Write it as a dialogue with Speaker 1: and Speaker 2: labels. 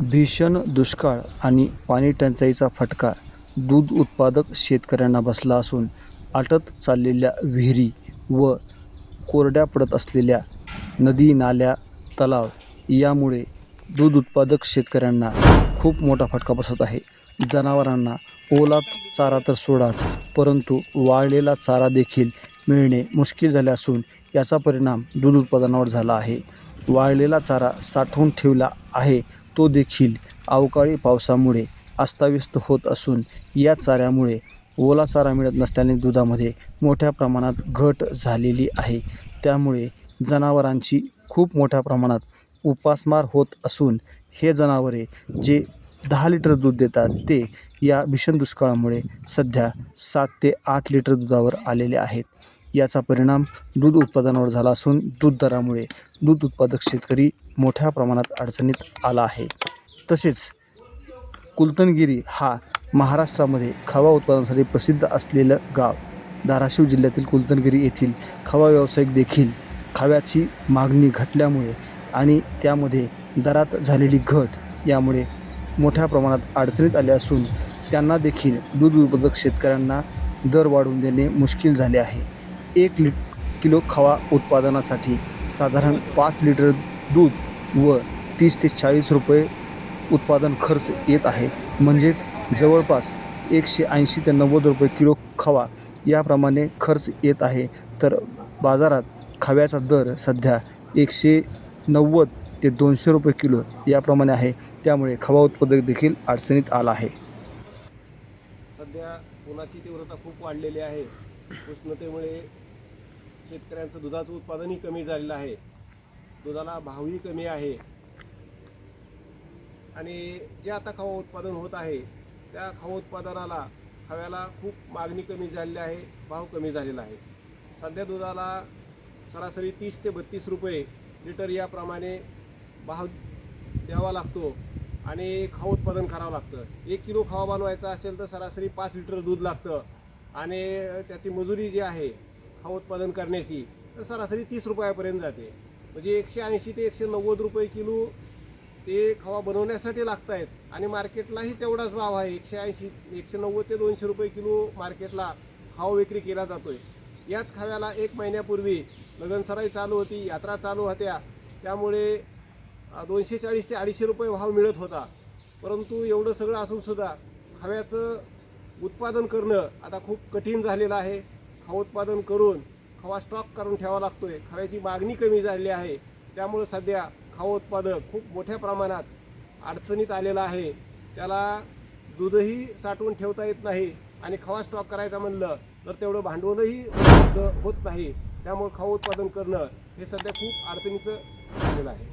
Speaker 1: भीषण दुष्काळ आणि पाणीटंचाईचा फटका दूध उत्पादक शेतकऱ्यांना बसला असून आटत चाललेल्या विहिरी व कोरड्या पडत असलेल्या नदी नाल्या तलाव यामुळे दूध उत्पादक शेतकऱ्यांना खूप मोठा फटका बसत आहे. जनावरांना ओला चारा तर सोडाच परंतु वाळलेला चारा देखील मिळणे मुश्किल झाले असून याचा परिणाम दूध उत्पादनावर झाला आहे. वाळलेला चारा साठवून ठेवला आहे तो देखील अवकाळी पावसामुळे अस्ताव्यस्त होत असून या चाऱ्यामुळे ओला चारा मिळत नसल्याने दुधामध्ये मोठ्या प्रमाणात घट झालेली आहे. त्यामुळे जनावरांची खूप मोठ्या प्रमाणात उपासमार होत असून हे जनावरे जे दहा लिटर दूध देतात ते या भीषण दुष्काळामुळे सध्या सात ते आठ लिटर दुधावर आलेले आहेत. याचा परिणाम दूध उत्पादनावर झाला असून दूध दरामुळे दूध उत्पादक शेतकरी मोठ्या प्रमाणात अडचणीत आला आहे. तसेच कुलतनगिरी हा महाराष्ट्रामध्ये खवा उत्पादनासाठी प्रसिद्ध असलेलं गाव. धाराशिव जिल्ह्यातील कुलतनगिरी येथील खवा व्यावसायिक देखील खव्याची मागणी घटल्यामुळे आणि त्यामध्ये दरात झालेली घट यामुळे मोठ्या प्रमाणात अडचणीत आले असून त्यांना देखील दूध उत्पादक शेतकऱ्यांना दर वाढवून देणे मुश्किल झाले आहे. एक लि किलो खवा उत्पादनासाठी साधारण पाच लिटर दूध व तीस ते चाळीस रुपये उत्पादन खर्च येत आहे. म्हणजेच जवळपास एकशे ऐंशी ते नव्वद रुपये किलो खवा याप्रमाणे खर्च येत आहे. तर बाजारात खव्याचा दर सध्या एकशे नव्वद ते दोनशे रुपये किलो याप्रमाणे आहे. त्यामुळे खवा उत्पादक देखील अडचणीत आला आहे.
Speaker 2: सध्या उन्हाची तीव्रता खूप वाढलेली आहे. उष्णतेमुळे शेतकऱ्यांचं दुधाचं उत्पादनही कमी झालेलं आहे. दुधाला भावही कमी आहे. आणि जे आता खवा उत्पादन होत आहे त्या खवा उत्पादनाला खव्याला खूप मागणी कमी झालेली आहे भाव कमी झालेला आहे. सध्या दुधाला सरासरी तीस ते बत्तीस रुपये लिटर याप्रमाणे भाव द्यावा लागतो आणि खाऊ उत्पादन करावं लागतं. एक किलो खावा बनवायचा असेल तर सरासरी पाच लिटर दूध लागतं. आणि त्याची मजुरी जी आहे खावा उत्पादन करण्याची तर सरासरी तीस रुपयापर्यंत जाते. म्हणजे एकशे ऐंशी ते एकशे नव्वद रुपये किलो ते खवा बनवण्यासाठी लागत आहेत आणि मार्केटलाही तेवढाच भाव आहे. एकशे ऐंशी एकशे नव्वद ते दोनशे रुपये किलो मार्केटला खावा विक्री केला जातो आहे याच खाव्याला एक महिन्यापूर्वी लगनसराई चालू होती यात्रा चालू होत्या. त्यामुळे दोनशे चाळीस ते अडीचशे रुपये भाव मिळत होता. परंतु एवढं सगळं असूनसुद्धा खाव्याचं खव्याचं उत्पादन करणं आता खूप कठीण झालेलं आहे. खवा उत्पादन करून खवा स्टॉक करून ठेवावा आहे खव्याची मागणी कमी झालेली आहे. त्यामुळं सध्या खवा उत्पादक खूप मोठ्या प्रमाणात अडचणीत आलेला आहे. त्याला दूधही साठवून ठेवता येत नाही आणि खवा स्टॉक करायचा म्हणलं तर तेवढं भांडवलही उपलब्ध होत नाही. त्यामुळे खवा उत्पादन करणं हे सध्या खूप अडचणीचं झालेलं आहे.